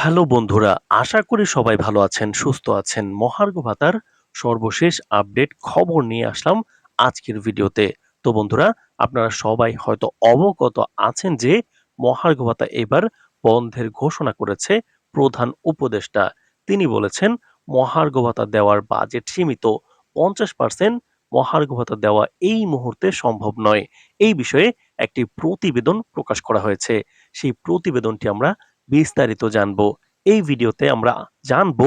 Hello বন্ধুরা, আশা করি সবাই ভালো আছেন, সুস্থ আছেন। মহার্ঘ ভাতার সর্বশেষ আপডেট খবর নিয়ে আসলাম আজকের ভিডিওতে। তো বন্ধুরা, আপনারা সবাই হয়তো অবগত আছেন যে মহার্ঘ ভাতা এবার বন্ধের ঘোষণা করেছে প্রধান উপদেষ্টা। তিনি বলেছেন, মহার্ঘ ভাতা দেওয়ার বাজেট সীমিত, পঞ্চাশ পার্সেন্ট মহার্ঘ ভাতা দেওয়া এই মুহূর্তে সম্ভব নয়। এই বিষয়ে একটি প্রতিবেদন প্রকাশ করা হয়েছে। সেই প্রতিবেদনটি আমরা বিস্তারিত জানব। এই ভিডিওতে আমরা জানব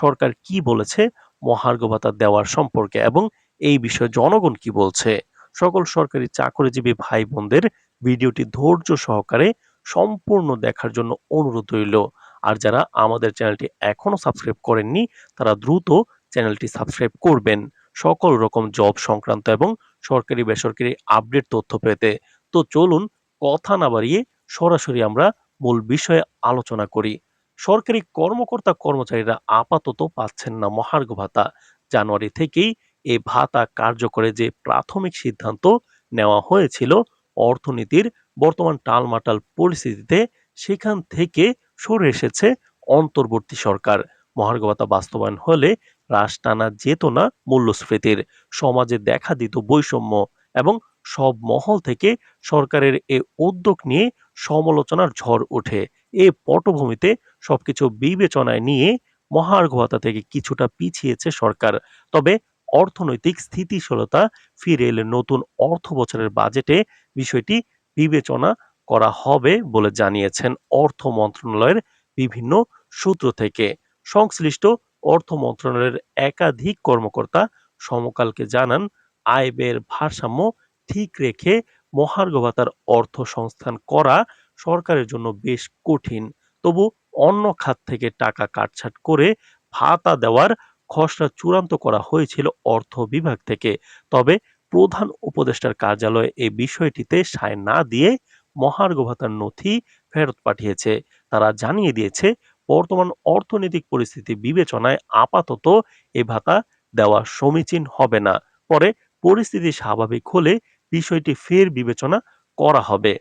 সরকার কি বলেছে, মহার্ঘ ভাতা দেওয়ার সম্পর্কে এবং এই বিষয়ে জনগণ কি বলছে। সকল সরকারি চাকরিজীবী ভাই বোনদের ভিডিওটি ধৈর্য সহকারে সম্পূর্ণ দেখার জন্য অনুরোধ রইল। আর যারা আমাদের চ্যানেলটি এখনও সাবস্ক্রাইব করেননি, তারা দ্রুত চ্যানেলটি সাবস্ক্রাইব করবেন। সকল রকম জব সংক্রান্ত এবং সরকারি বেসরকারি আপডেট তথ্য পেতে। তো চলুন, কথা না বাড়িয়ে সরাসরি আমরা মূল বিষয়ে আলোচনা করি। সরকারি কর্মকর্তা কর্মচারীরা আপাতত পাচ্ছেন না মহার্ঘ ভাতা। জানুয়ারি থেকেই এ ভাতা কার্যকরে যে প্রাথমিক সিদ্ধান্ত নেওয়া হয়েছিল, অর্থনীতির বর্তমান টালমাটাল পরিস্থিতিতে সেখান থেকে সরে এসেছে অন্তর্বর্তী সরকার। মহার্ঘ ভাতা বাস্তবায়ন হলে হ্রাস টানা যেত না মূল্যস্ফীতির, সমাজে দেখা দিত বৈষম্য এবং সব মহল থেকে সরকারের এ উদ্যোগ নিয়ে সমালোচনার ঝড় ওঠে। এ পটভূমিতে সবকিছু বিবেচনায় নিয়ে মহার্ঘ থেকে কিছুটা পিছিয়েছে সরকার। তবে অর্থনৈতিক স্থিতিশীলতা ফিরে এলে নতুন অর্থ বছরের বাজেটে বিষয়টি বিবেচনা করা হবে বলে জানিয়েছেন অর্থ মন্ত্রণালয়ের বিভিন্ন সূত্র থেকে। সংশ্লিষ্ট অর্থ মন্ত্রণালয়ের একাধিক কর্মকর্তা সমকালকে জানান, আয় ব্যয়ের ভারসাম্য ঠিক রেখে মহার্ঘ ভাতার অর্থ সংস্থান করা সরকারের জন্য বেশ কঠিন। তবু অন্য খাত থেকে টাকা কাটছাট করে ভাতা দেওয়ার খসড়া চূড়ান্ত করা হয়েছিল অর্থ বিভাগ থেকে। তবে প্রধান উপদেষ্টার কার্যালয়ে এই বিষয়টিতে সায় না দিয়ে মহার্ঘ ভাতার নথি ফেরত পাঠিয়েছে। তারা জানিয়ে দিয়েছে, বর্তমান অর্থনৈতিক পরিস্থিতি বিবেচনায় আপাতত এ ভাতা দেওয়া সমীচীন হবে না। পরে পরিস্থিতি স্বাভাবিক হলে বিষয়টি ফের বিবেচনা করা হবে।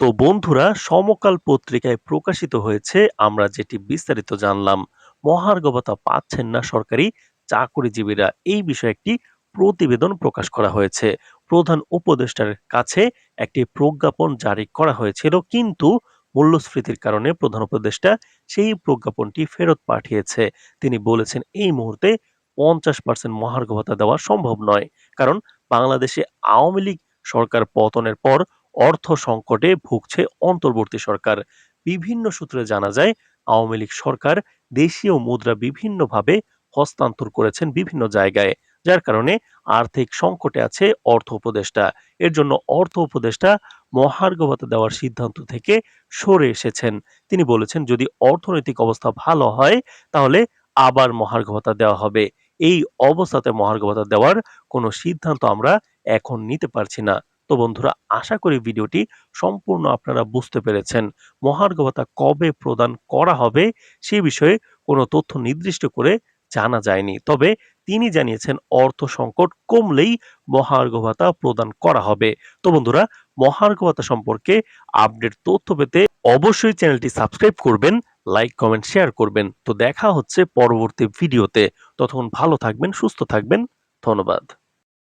তো বন্ধুরা, সমকাল পত্রিকায় প্রকাশিত হয়েছে, আমরা যেটি বিস্তারিত জানলাম। মহার্ঘ ভাতা পাচ্ছেন না সরকারি চাকরিজীবীরা। এই বিষয়ে একটি প্রতিবেদন প্রকাশ করা হয়েছে। প্রধান উপদেষ্টার কাছে একটি প্রজ্ঞাপন জারি করা হয়েছিল, কিন্তু মূল্যস্ফীতির কারণে প্রধান উপদেষ্টা সেই প্রজ্ঞাপনটি ফেরত পাঠিয়েছে। তিনি বলেছেন, এই মুহূর্তে পঞ্চাশ পার্সেন্ট মহার্ঘ ভাতা দেওয়া সম্ভব নয়, কারণ বাংলাদেশে আওয়ামী লীগ সরকার পতনের পর অর্থ সংকটে ভুগছে অন্তর্বর্তী সরকার। বিভিন্ন সূত্রে জানা যায়, আওয়ামী লীগ সরকার দেশীয় মুদ্রা বিভিন্নভাবে হস্তান্তর করেছেন বিভিন্ন জায়গায়, যার কারণে আর্থিক সংকটে আছে অর্থ উপদেষ্টা। এর জন্য অর্থ উপদেষ্টা মহার্ঘ ভাতা দেওয়ার সিদ্ধান্ত থেকে সরে এসেছেন। তিনি বলেছেন, যদি অর্থনৈতিক অবস্থা ভালো হয়, তাহলে আবার মহার্ঘ ভাতা দেওয়া হবে। এই অবস্থাতে মহার্ঘ ভাতা দেওয়ার কোনো সিদ্ধান্ত আমরা এখন নিতে পারছি না। তো বন্ধুরা, আশা করি ভিডিওটি সম্পূর্ণ আপনারা বুঝতে পেরেছেন। মহার্ঘ ভাতা কবে প্রদান করা হবে সে বিষয়ে কোনো তথ্য নির্দিষ্ট করে জানা যায়নি। তবে তিনি জানিয়েছেন, অর্থ সংকট কমলেই মহার্ঘ ভাতা প্রদান করা হবে। তো বন্ধুরা মহার্ঘ ভাতা সম্পর্কে আপডেট তথ্য পেতে অবশ্যই চ্যানেলটি সাবস্ক্রাইব করবেন, লাইক, কমেন্ট, শেয়ার করবেন। তো দেখা হচ্ছে পরবর্তী ভিডিওতে। ততক্ষণ ভালো থাকবেন, সুস্থ থাকবেন। ধন্যবাদ।